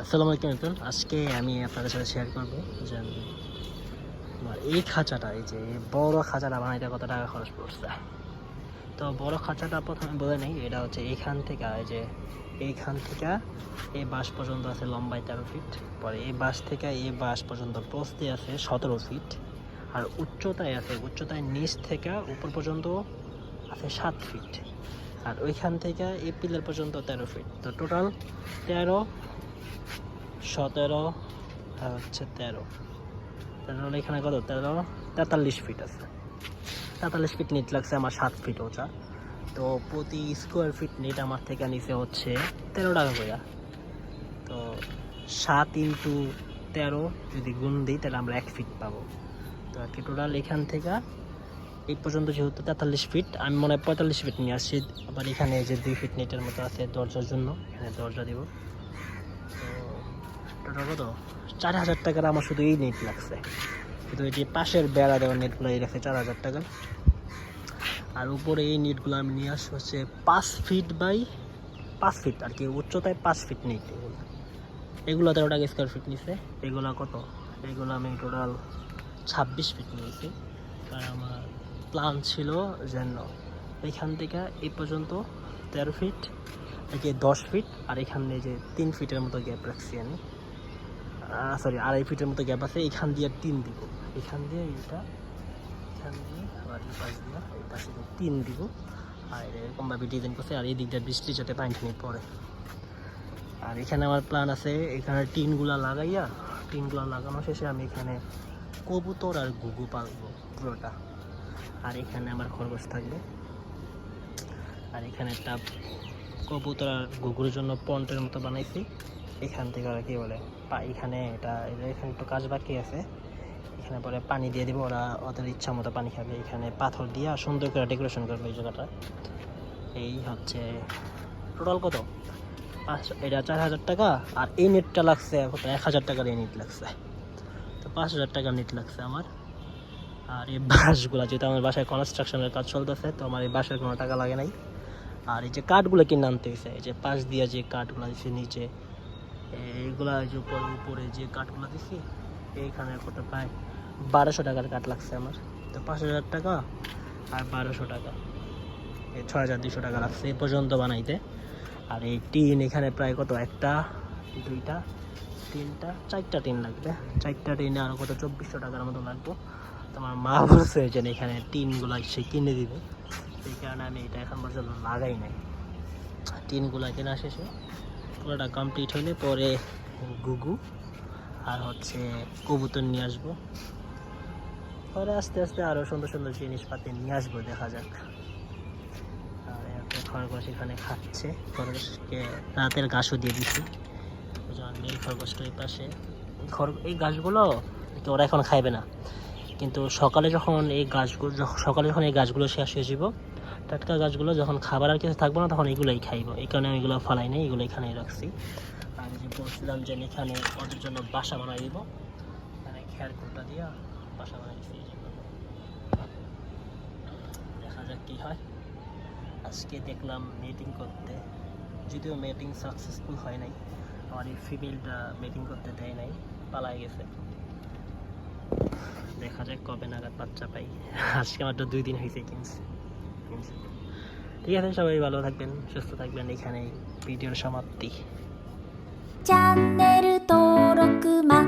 আসসালামু আলাইকুম নতুন আজকে আমি আপনাদের সাথে শেয়ার করব যে আমার এই খাঁচাটা, এই যে বড় খাঁচাটা বানাইতে কত টাকা খরচ পড়ছে। তো বড় খাঁচাটা প্রথমে বলে নেই, এটা হচ্ছে এইখান থেকে, এই যে এইখান থেকে এই বাস পর্যন্ত আছে লম্বায় তেরো ফিট পরে এই বাস থেকে এই বাস পর্যন্ত প্রস্তি আছে সতেরো ফিট আর উচ্চতায় আছে, উচ্চতায় নিচ থেকে উপর পর্যন্ত আছে সাত ফিট আর ওইখান থেকে এই পিলার পর্যন্ত তেরো ফিট তো টোটাল তেরো সতেরো আর হচ্ছে তেরো। তাহলে এখানে কত? তেরো, তেতাল্লিশ ফিট আছে। তেতাল্লিশ ফিট নিট লাগছে, আমার সাত ফিট ওটা তো প্রতি স্কোয়ার ফিট নিট আমার থেকে নিচে হচ্ছে তেরো টাকা করে তো সাত ইন্টু তেরো যদি গুণ দিই, তাহলে আমরা এক ফিট পাবো। তো আর কি টোটাল এখান থেকে এই পর্যন্ত যেহেতু তেতাল্লিশ ফিট আমি মনে হয় পঁয়তাল্লিশ ফিট নিয়ে আসছি। আবার এখানে যে দুই ফিট নেটের মতো আছে দরজার জন্য, এখানে দরজা দিব। তো? কত চার হাজার টাকার আমার শুধু এই নেট লাগছে। কিন্তু এই যে পাশের বেড়া দেওয়ার নেটগুলো এই রাখছে চার হাজার টাকা। আর উপরে এই নেটগুলো আমি নিয়ে আসছি হচ্ছে পাঁচ ফিট বাই পাঁচ ফিট আর কি উচ্চতায় পাঁচ ফিট নেট এগুলো। এগুলো তেরো টাকা স্কোয়ার ফিট নিছে এগুলো কত? এগুলো আমি টোটাল ছাব্বিশ ফিট নিয়েছি। কারণ আমার প্ল্যান ছিল যেন এখান থেকে এই পর্যন্ত তেরো ফিট একে দশ ফিট আর এখানে যে তিন ফিটের মতো গ্যাপ রাখছি আমি। সরি আড়াই ফিটের মতো গ্যাপ আছে, এখান দিয়ে তিন দিব। এখান দিয়ে এইটা, এখান দিয়ে আবার এই পাশ দিয়ে, এই পাশে তিন দিব। আর এরকমভাবে ডিজাইন করছে, আর এই দিকটা বৃষ্টি যাতে পানি পড়ে। আর এখানে আমার প্ল্যান আছে, এখানে টিনগুলা লাগাইয়া, টিনগুলা লাগানো শেষে আমি এখানে কবুতর আর ঘুঘু পালবো, পুরোটা। আর এখানে আমার খরগোশ থাকবে। আর এখানে একটা কবুতর আর ঘুঘুর জন্য পন্টের মতো বানাইছি। এখান থেকে আর কি বলে? এখানে এটা, এখানে একটু কাজ বাকি আছে। এখানে পরে পানি দিয়ে দিব, ওরা ওদের ইচ্ছা মতো পানি খাবে। এখানে পাথর দিয়ে সুন্দর করে ডেকোরেশন করবে এই জায়গাটা। এই হচ্ছে টোটাল কত? এটা চার হাজার টাকা, আর এই নেটটা লাগছে এক হাজার টাকার এই নেট লাগছে। তো পাঁচ হাজার টাকার নেট লাগছে আমার। আর এই বাঁশগুলো, যেহেতু আমার বাসায় কনস্ট্রাকশনের কাজ চলতেছে, তো আমার এই বাঁশের কোনো টাকা লাগে নাই। আর এই যে কাঠগুলো কিনে আনতে হয়েছে এই যে পাশ দিয়ে যে কাঠগুলো দিচ্ছে নিচে এইগুলা যে উপরে উপরে যে কাঠগুলো দিছি এইখানে কত প্রায় বারোশো টাকার কাঠ লাগছে আমার। তো পাঁচ হাজার টাকা আর বারোশো টাকা। এই ছয় হাজার দুশো টাকা লাগছে এই পর্যন্ত বানাইতে। আর এই টিন এখানে প্রায় কত? একটা, দুইটা, তিনটা, চারটা টিন লাগবে। চারটা টিনে আরও কত? চব্বিশশো টাকার মতো লাগবে। তোমার মা বলছে যে এখানে টিনগুলো সে কিনে দিবে। সেই কারণে আমি এটা এখন পর্যন্ত লাগাই নাই। টিনগুলো কেনা শেষে পুরোটা কমপ্লিট হলে পরে গুগু আর হচ্ছে কবুতর নিয়ে আসব। পরে আস্তে আস্তে আরও সুন্দর সুন্দর জিনিসপাতি নিয়ে আসব, দেখা যাক। আর একটা খরগোশ এখানে খাচ্ছে। খরগোশকে রাতের ঘাসও দিয়ে দিচ্ছি যেমন নীল খরগোশটা এই পাশে। খর এই গাছগুলো ওরা এখন খাইবে না। কিন্তু সকালে যখন এই গাছগুলো সকালে যখন এই গাছগুলো শেষ হয়ে যাব টাটকা গাছগুলো যখন খাবার আর কিছু থাকব না, তখন এগুলোই খাইব। এই কারণে আমি এগুলো ফালাই নাই এগুলো এখানেই রাখছি। আর যে বলছিলাম যে এখানে ওদের জন্য বাসা বানাই দিব। এখানে খেয়ার কোটা দিয়া বাসা বানাই দিচ্ছি দেখা যাক কী হয়। আজকে দেখলাম মিটিং করতে। যদিও মিটিং সাকসেসফুল হয় নাই। আমার এই ফিমেলটা মিটিং করতে দেয় নাই, পালাই গেছে। দেখা যাক কবে নাগাদ বাচ্চা পাই। আজকে মাত্র দুই দিন হয়েছে কিনছি। ঠিক আছে সবাই ভালো থাকবেন সুস্থ থাকবেন। এখানে ভিডিওর সমাপ্তি। চ্যানেল মা